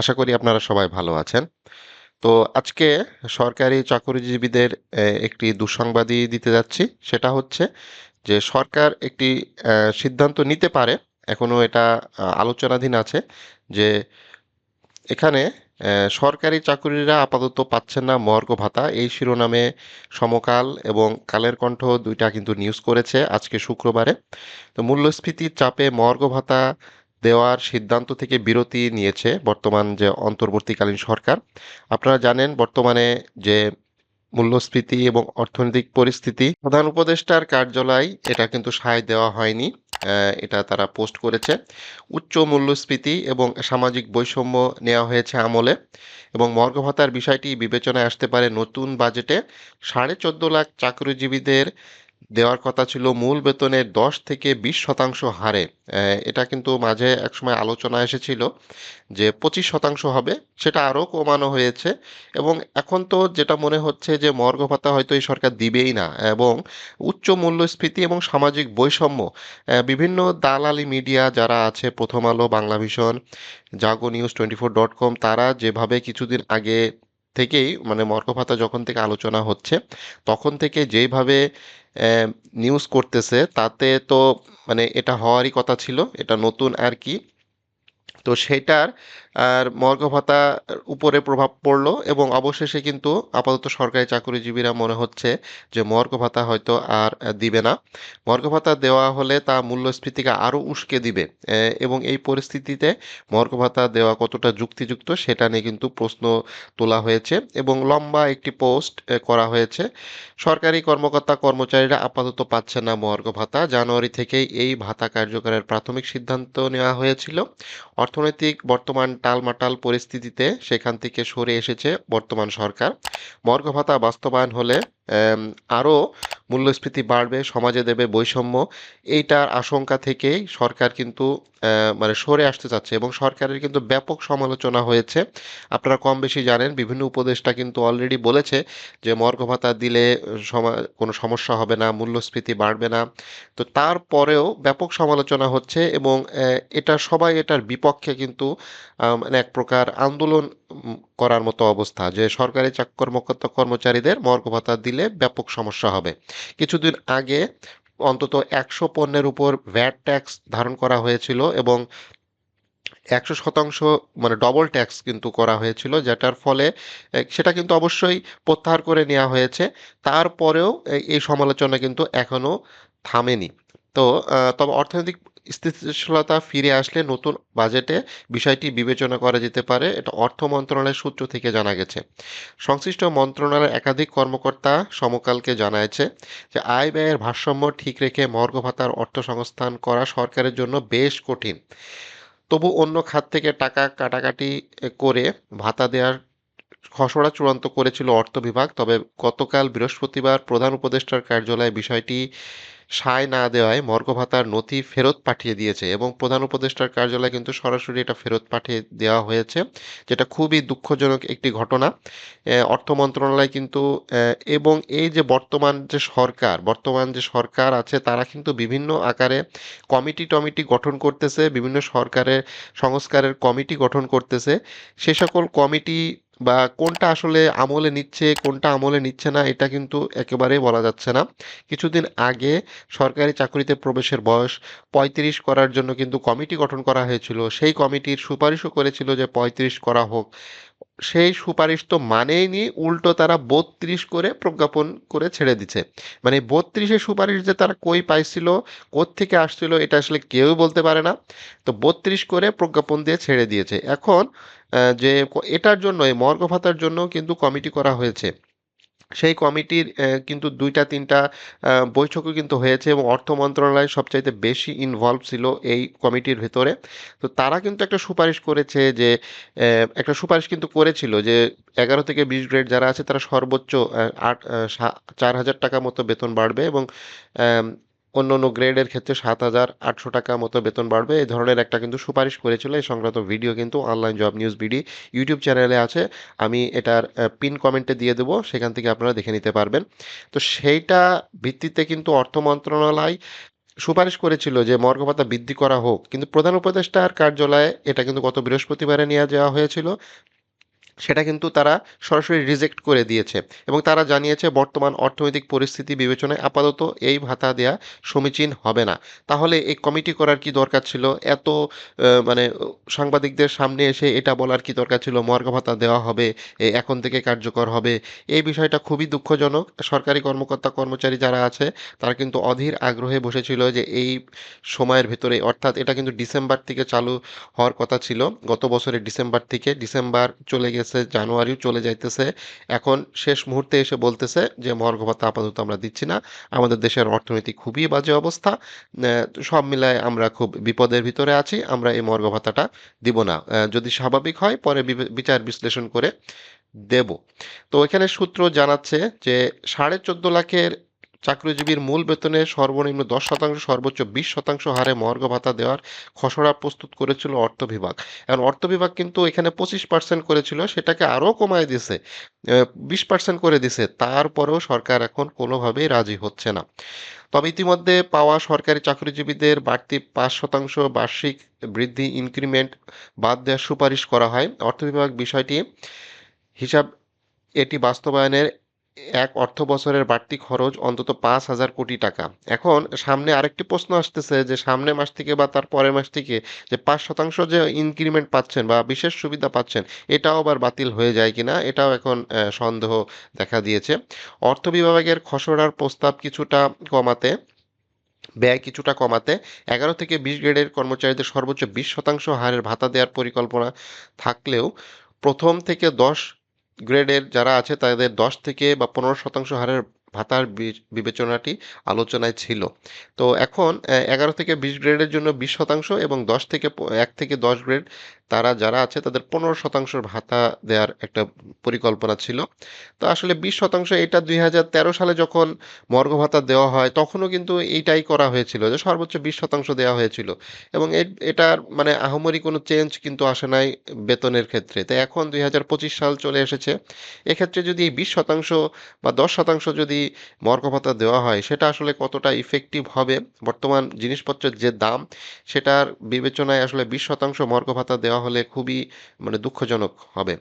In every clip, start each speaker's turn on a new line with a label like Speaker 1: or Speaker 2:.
Speaker 1: আশা করি আপনারা সবাই ভালো আছেন। তো আজকে সরকারি চাকরিজীবীদের একটি দুঃসংবাদই দিতে যাচ্ছি। সেটা হচ্ছে যে সরকার একটি সিদ্ধান্ত নিতে পারে, এখনও এটা আলোচনাধীন আছে যে এখানে সরকারি চাকুরিরা আপাতত পাচ্ছেন না মর্গ ভাতা। এই শিরোনামে সমকাল এবং কালের কণ্ঠ দুইটা কিন্তু নিউজ করেছে আজকে শুক্রবারে। তো মূল্যস্ফীতির চাপে মর্গ ভাতা দেওয়ার সিদ্ধান্ত থেকে বিরতি নিয়েছে বর্তমান যে অন্তর্বর্তীকালীন সরকার। আপনারা জানেন, বর্তমানে যে মূল্যস্ফীতি এবং অর্থনৈতিক পরিস্থিতি, প্রধান উপদেষ্টার কার্যালয় এটা কিন্তু সায় দেওয়া হয়নি। এটা তারা পোস্ট করেছে। উচ্চ মূল্যস্ফীতি এবং সামাজিক বৈষম্য নেওয়া হয়েছে আমলে এবং মর্গ ভাতার বিষয়টি বিবেচনায় আসতে পারে নতুন বাজেটে। ১৪.৫ লাখ চাকরিজীবীদের দেওয়ার কথা ছিল মূল বেতনের ১০ থেকে ২০ শতাংশ হারে। এটা কিন্তু মাঝে একসময় আলোচনা এসেছিল যে ২৫ শতাংশ হবে। সেটা আরও কমানো হয়েছে এবং এখন তো যেটা মনে হচ্ছে যে মর্গ ভাতা হয়তো এই সরকার দিবেই না এবং উচ্চ মূল্যস্ফীতি এবং সামাজিক বৈষম্য বিভিন্ন দালালি মিডিয়া যারা আছে 'প্রথম আলো', 'বাংলাভিশন', 'জাগো নিউজ', 24.com তারা যেভাবে কিছুদিন আগে থেকেই মানে মর্গ ভাতা যখন থেকে আলোচনা হচ্ছে, তখন থেকে যেইভাবে অ্যা নিউজ করতেছে, তাতে তো মানে এটা হওয়ারই কথা ছিল। এটা নতুন আর কি। তো সেটার আর মর্গ ভাতার উপরে প্রভাব পড়ল এবং অবশেষে কিন্তু আপাতত সরকারি চাকরিজীবীরা মনে হচ্ছে যে মর্গ ভাতা হয়তো আর দিবে না। মর্গ ভাতা দেওয়া হলে তা মূল্যস্ফীতিকে আরও উস্কে দিবে এবং এই পরিস্থিতিতে মর্গ ভাতা দেওয়া কতটা যুক্তিযুক্ত সেটা নিয়ে কিন্তু প্রশ্ন তোলা হয়েছে এবং লম্বা একটি পোস্ট করা হয়েছে। সরকারি কর্মকর্তা-কর্মচারীরা আপাতত পাচ্ছে না মর্গ ভাতা। জানুয়ারি থেকেই এই ভাতা কার্যকরের প্রাথমিক সিদ্ধান্ত নেওয়া হয়েছিল। অর্থনৈতিক বর্তমান টালমাটাল পরিস্থিতিতে সেখান থেকে সরে এসেছে বর্তমান সরকার। মর্গ ভাতা বাস্তবায়ন হলে আরও মূল্যস্ফীতি বাড়বে, সমাজে দেবে বৈষম্য। এইটার আশঙ্কা থেকেই সরকার কিন্তু মানে সরে আসতে চাচ্ছে এবং সরকারের কিন্তু ব্যাপক সমালোচনা হয়েছে। আপনারা কম বেশি জানেন বিভিন্ন উপদেষ্টা কিন্তু অলরেডি বলেছে যে মর্গ ভাতা দিলে কোনো সমস্যা হবে না, মূল্যস্ফীতি বাড়বে না। তো তারপরেও ব্যাপক সমালোচনা হচ্ছে এবং এটা সবাই এটার বিপক্ষে কিন্তু মানে এক প্রকার আন্দোলন করার মতো অবস্থা যে সরকারি চাক কর্মকর্তা-কর্মচারীদের মর্গ ভাতা দিলে ব্যাপক সমস্যা হবে। কিছুদিন আগে অন্তত ১০০ পণ্যের উপর ভ্যাট ট্যাক্স ধারণ করা হয়েছিল এবং ১০০% মানে ডবল ট্যাক্স কিন্তু করা হয়েছিল, যেটার ফলে সেটা কিন্তু অবশ্যই প্রত্যাহার করে নেওয়া হয়েছে। তারপরেও এই সমালোচনা কিন্তু এখনও থামেনি। তো তবে অর্থনৈতিক স্থিতিশীলতা ফিরে আসলে নতুন বাজেটে বিষয়টি বিবেচনা করা যেতে পারে। এটা অর্থ মন্ত্রণালয়ের সূত্র থেকে জানা গেছে। সংশ্লিষ্ট মন্ত্রণালয়ের একাধিক কর্মকর্তা সমকালকে জানিয়েছে যে আয়-ব্যয়ের ভারসাম্য ঠিক রেখে মর্গ ভাতার অর্থসংস্থান করা সরকারের জন্য বেশ কঠিন। তবু অন্য খাত থেকে টাকা কাটাকাটি করে ভাতা দেওয়ার খসড়া চূড়ান্ত করেছিল অর্থ বিভাগ। তবে গতকাল বৃহস্পতিবার প্রধান উপদেষ্টার কার্যালয়ে বিষয়টি সায় না দেওয়ায় মর্গ ভাতার নথি ফেরত পাঠিয়ে দিয়েছে এবং প্রধান উপদেষ্টার কার্যালয়ে কিন্তু সরাসরি এটা ফেরত পাঠিয়ে দেওয়া হয়েছে। যেটা খুবই দুঃখজনক একটি ঘটনা। অর্থ মন্ত্রণালয় কিন্তু এবং এই যে বর্তমান যে সরকার, বর্তমান যে সরকার আছে তারা কিন্তু বিভিন্ন আকারে কমিটি-টমিটি গঠন করতেছে, বিভিন্ন সরকারের সংস্কারের কমিটি গঠন করতেছে। সে সকল কমিটি বা কোনটা আসলে আমলে নিচ্ছে, কোনটা আমলে নিচ্ছে না এটা কিন্তু একেবারেই বলা যাচ্ছে না। কিছুদিন আগে সরকারি চাকরিতে প্রবেশের বয়স ৩৫ করার জন্য কিন্তু কমিটি গঠন করা হয়েছিল। সেই কমিটির সুপারিশও করেছিল যে ৩৫ করা হোক। সেই সুপারিশ তো মানেই মানেইনি, উল্টো তারা ৩২ করে প্রজ্ঞাপন করে ছেড়ে দিছে। মানে ৩২ এর সুপারিশ যে তারা কই পাইছিল, কোত্থেকে আসছিল এটা আসলে কেউই বলতে পারে না। তো ৩২ করে প্রজ্ঞাপন দিয়ে ছেড়ে দিয়েছে। এখন যে এটার জন্য, এই মর্গ ভাতার জন্যও কিন্তু কমিটি করা হয়েছে। সেই কমিটির কিন্তু ২ টা ৩ টা আ বৈঠকও কিন্তু হয়েছে এবং অর্থ মন্ত্রণালয় সবচাইতে বেশি ইনভলভ ছিল এই কমিটির ভেতরে। তো তারা কিন্তু একটা সুপারিশ করেছে যে একটা সুপারিশ কিন্তু করেছিল যে ১১ থেকে ২০ গ্রেড যারা আছে তারা সর্বোচ্চ আট চার হাজার টাকা মতো বেতন বাড়বে এবং অ্যাম অন্য গ্রেডের ক্ষেত্রে ৳৭,৮০০ মতো বেতন বাড়বে। এই ধরনের একটা কিন্তু সুপারিশ করেছিল। এই সংক্রান্ত ভিডিও কিন্তু online job news BD YouTube চ্যানেলে আছে। আমি এটার পিন কমেন্টে দিয়ে দেবো সেখান থেকে আপনারা দেখে নিতে পারবেন। তো সেইটা ভিত্তিতে কিন্তু অর্থ মন্ত্রণালয় সুপারিশ করেছিল যে মর্গ ভাতা বৃদ্ধি করা হোক কিন্তু প্রধান উপদেষ্টার কার্যালয়ে এটা কিন্তু গত বৃহস্পতিবারে নিয়ে যাওয়া হয়েছিল সেটা কিন্তু তারা সরাসরি রিজেক্ট করে দিয়েছে। এবং তারা জানিয়েছে, বর্তমান অর্থনৈতিক পরিস্থিতি বিবেচনায় আপাতত এই ভাতা দেয়া সমীচীন হবে না। তাহলে এই কমিটি করার কি দরকার ছিল? এত মানে সাংবাদিকদের সামনে এসে এটা বলার কি দরকার ছিল? মর্গ ভাতা দেওয়া হবে এখন থেকে কার্যকর হবে? এই বিষয়টা খুবই দুঃখজনক। সরকারি কর্মকর্তা, কর্মচারী যারা আছে, তারা কিন্তু অধীর আগ্রহে বসেছিল যে এই সময়ের ভেতরে, অর্থাৎ এটা কিন্তু ডিসেম্বর থেকে চালু হওয়ার কথা ছিল। গত বছরের ডিসেম্বর থেকে ডিসেম্বর চলে গেছে। জানুয়ারিও চলে যাইতেছে। এখন শেষ মুহূর্তে এসে বলতেছে যে মর্গ ভাতা আপাতত আমরা দিচ্ছি না। আমাদের দেশের অর্থনীতি খুবই বাজে অবস্থা। সব মিলায় আমরা খুব বিপদের ভিতরে আছি। আমরা এই মর্গ ভাতাটা দিব না। যদি স্বাভাবিক হয়, পরে বিচার বিশ্লেষণ করে দেব। তো এখানে সূত্র জানাচ্ছে যে, সাড়ে চোদ্দ লাখের চাকরিজীবীর মূল বেতনে সর্বনিম্ন দশ শতাংশ, সর্বোচ্চ বিশ শতাংশ হারে মর্গ ভাতা দেওয়ার খসড়া প্রস্তুত করেছিল অর্থ বিভাগ। এখন অর্থ বিভাগ কিন্তু এখানে পঁচিশ পার্সেন্ট করেছিল, সেটাকে আরও কমায় দিছে বিশ পার্সেন্ট করে দিছে, তারপরেও সরকার এখন কোনোভাবেই রাজি হচ্ছে না। তবে ইতিমধ্যে পাওয়া সরকারি চাকরিজীবীদের বাড়তি পাঁচ শতাংশ বার্ষিক বৃদ্ধি ইনক্রিমেন্ট বাদ দেওয়ার সুপারিশ করা হয়। অর্থ বিভাগ বিষয়টি হিসাব এটি বাস্তবায়নের এক অর্থ বছরের বাড়তি খরচ অন্তত পাঁচ হাজার কোটি টাকা। এখন সামনে আরেকটি প্রশ্ন আসতেছে যে, সামনে মাস থেকে বা তার পরের মাস থেকে যে পাঁচ শতাংশ যে ইনক্রিমেন্ট পাচ্ছেন বা বিশেষ সুবিধা পাচ্ছেন, এটাও আবার বাতিল হয়ে যায় কিনা, এটাও এখন সন্দেহ দেখা দিয়েছে। অর্থ বিভাগের খসড়ার প্রস্তাব কিছুটা কমাতে, ব্যয় কিছুটা কমাতে এগারো থেকে বিশ গ্রেডের কর্মচারীদের সর্বোচ্চ বিশ শতাংশ হারের ভাতা দেওয়ার পরিকল্পনা থাকলেও প্রথম থেকে দশ গ্রেডের যারা আছে তাদের দশ থেকে বা পনেরো শতাংশ হারের ভাতার বিবেচনাটি আলোচনায় ছিল। তো এখন এগারো থেকে বিশ গ্রেডের জন্য বিশ শতাংশ এবং দশ থেকে এক থেকে দশ গ্রেড তারা যারা আছে তাদের পনেরো শতাংশ ভাতা দেওয়ার একটা পরিকল্পনা ছিল। তো আসলে বিশ শতাংশ এটা দুই হাজার তেরো সালে যখন মর্গ ভাতা দেওয়া হয় তখনও কিন্তু এইটাই করা হয়েছিল যে সর্বোচ্চ বিশ শতাংশ দেওয়া হয়েছিল। এবং এটার মানে আহামরি কোনো চেঞ্জ কিন্তু আসে নাই বেতনের ক্ষেত্রে। তো এখন দুই হাজার পঁচিশ সাল চলে এসেছে। এক্ষেত্রে যদি এই বিশ শতাংশ বা দশ শতাংশ যদি মর্গ ভাতা দেওয়া হয়, সেটা আসলে কতটা ইফেক্টিভ হবে? বর্তমান জিনিসপত্রের যে দাম, সেটার বিবেচনায় আসলে বিশ শতাংশ মর্গ ভাতা দেওয়া হলে খুবই মানে দুঃখজনক হবে।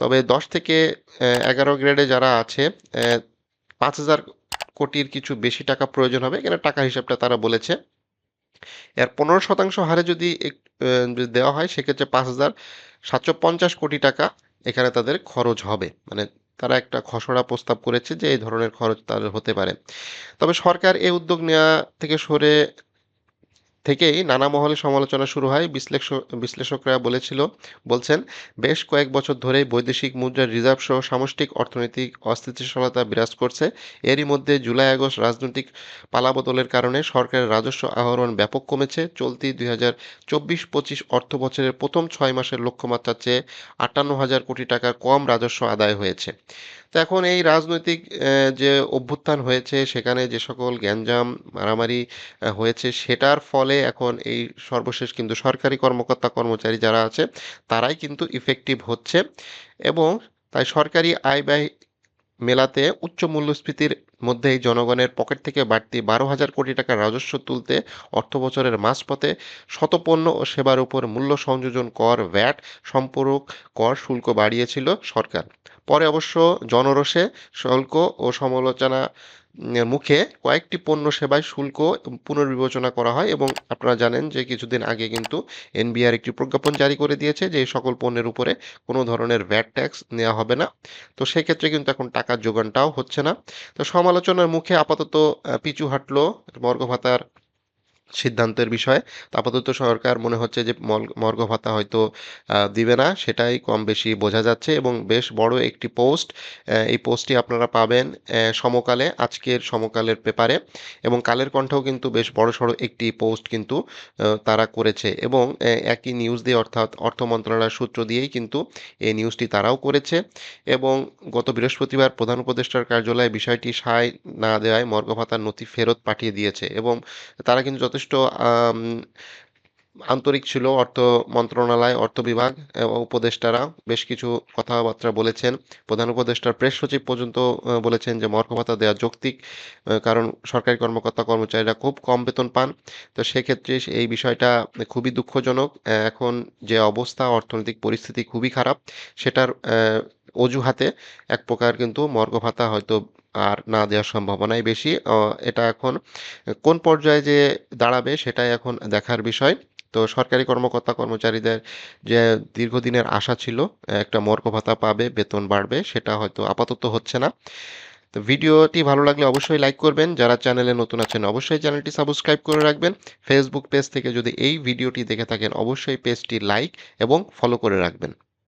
Speaker 1: তবে দশ থেকে এগারো গ্রেডে যারা আছে পাঁচ হাজার কোটির কিছু বেশি টাকা প্রয়োজন হবে এখানে টাকা হিসাবটা তারা বলেছে। এর পনেরো শতাংশ হারে যদি যদি দেওয়া হয়, সেক্ষেত্রে পাঁচ হাজার সাতশো পঞ্চাশ কোটি টাকা এখানে তাদের খরচ হবে। মানে তারা একটা খসড়া প্রস্তাব করেছে যে এই ধরনের খরচ তাদের হতে পারে। তবে সরকার এই উদ্যোগ নেওয়া থেকে সরে থেকেই নানা মহলে সমালোচনা শুরু হয়। বিশ্লেষক, বিশ্লেষকরা বলেছিল, বলছেন, বেশ কয়েক বছর ধরেই বৈদেশিক মুদ্রার রিজার্ভ সহ সামষ্টিক অর্থনৈতিক অস্থিতিশীলতা বিরাজ করছে। এরই মধ্যে জুলাই, আগস্ট রাজনৈতিক পালাবদলের কারণে সরকারের রাজস্ব আহরণ ব্যাপক কমেছে। চলতি দুই হাজার চব্বিশ পঁচিশ অর্থ বছরের প্রথম ছয় মাসের লক্ষ্যমাত্রার চেয়ে আটান্ন হাজার কোটি টাকা কম রাজস্ব আদায় হয়েছে। তো এখন এই রাজনৈতিক যে অভ্যুত্থান হয়েছে, সেখানে যে সকল গ্যাঞ্জাম মারামারি হয়েছে, সেটার ফলে এখন এই সর্বশেষ কিন্তু সরকারি কর্মকর্তা কর্মচারী যারা আছে, তারাই কিন্তু ইফেক্টিভ হচ্ছে এবং তাই সরকারি আয় ব্যয় মেলাতে উচ্চ মূল্যস্ফীতির মধ্যেই জনগণের পকেট থেকে বাড়তি বারো হাজার কোটি টাকা রাজস্ব তুলতে অর্থ বছরের মাঝপথে শতপণ্য ও সেবার উপর মূল্য সংযোজন কর ভ্যাট সম্পূরক কর শুল্ক বাড়িয়েছিল সরকার। পরে অবশ্য জনরোষে শুল্ক ও সমালোচনা মুখে কয়েকটি পণ্য সেবায় শুল্ক পুনর্বিবেচনা করা হয় এবং আপনারা জানেন যে কিছুদিন আগে কিন্তু এনবিআর একটি প্রজ্ঞাপন জারি করে দিয়েছে যে সকল পণ্যের উপরে কোনো ধরনের ভ্যাট ট্যাক্স নেওয়া হবে না। তো সেক্ষেত্রে কিন্তু এখন টাকার যোগানটাও হচ্ছে না। তো সমালোচনার মুখে আপাতত পিছু হাঁটলো মর্গ ভাতার সিদ্ধান্তের বিষয়ে। আপাতত সরকার মনে হচ্ছে যে মর্গ ভাতা হয়তো দিবে না, সেটাই কম বেশি বোঝা যাচ্ছে এবং বেশ বড় একটি পোস্ট এই পোস্টটি আপনারা পাবেন সমকালে, আজকের সমকালের পেপারে এবং কালের কণ্ঠেও কিন্তু বেশ বড় সড়ো একটি পোস্ট কিন্তু তারা করেছে এবং একই নিউজ দিয়ে অর্থাৎ অর্থ মন্ত্রণালয়ের সূত্র দিয়েই কিন্তু এই নিউজটি তারাও করেছে এবং গত বৃহস্পতিবার প্রধান উপদেষ্টার কার্যালয়ে বিষয়টি সায় না দেওয়ায় মর্গ ভাতার নথি ফেরত পাঠিয়ে দিয়েছে এবং তারা কিন্তু যথেষ্ট আম, আন্তরিক ছিল অর্থ মন্ত্রণালয়, অর্থ বিভাগ এবং উপদেষ্টারা বেশ কিছু কথাবার্তা বলেছেন। প্রধান উপদেষ্টার প্রেস সচিব পর্যন্ত বলেছেন যে মর্গ ভাতা দেওয়া যৌক্তিক। কারণ সরকারি কর্মকর্তা কর্মচারীরা খুব কম বেতন পান। তো সেক্ষেত্রে এই বিষয়টা খুবই দুঃখজনক। এখন যে অবস্থা অর্থনৈতিক পরিস্থিতি খুবই খারাপ। সেটার অজুহাতে এক প্রকার কিন্তু মর্গ ভাতা হয়তো আর না দেওয়ার সম্ভাবনাই বেশি। এটা এখন কোন পর্যায়ে যে দাঁড়াবে সেটাই এখন দেখার বিষয়। তো সরকারি কর্মকর্তা কর্মচারীদের যে দীর্ঘদিনের আশা ছিল একটা মর্ক ভাতা পাবে, বেতন বাড়বে সেটা হয়তো আপাতত হচ্ছে না। তো ভিডিওটি ভালো লাগলে অবশ্যই লাইক করবেন। যারা চ্যানেলে নতুন আছেন অবশ্যই চ্যানেলটি সাবস্ক্রাইব করে রাখবেন। ফেসবুক পেজ থেকে যদি এই ভিডিওটি দেখে থাকেন অবশ্যই পেজটি লাইক এবং ফলো করে রাখবেন।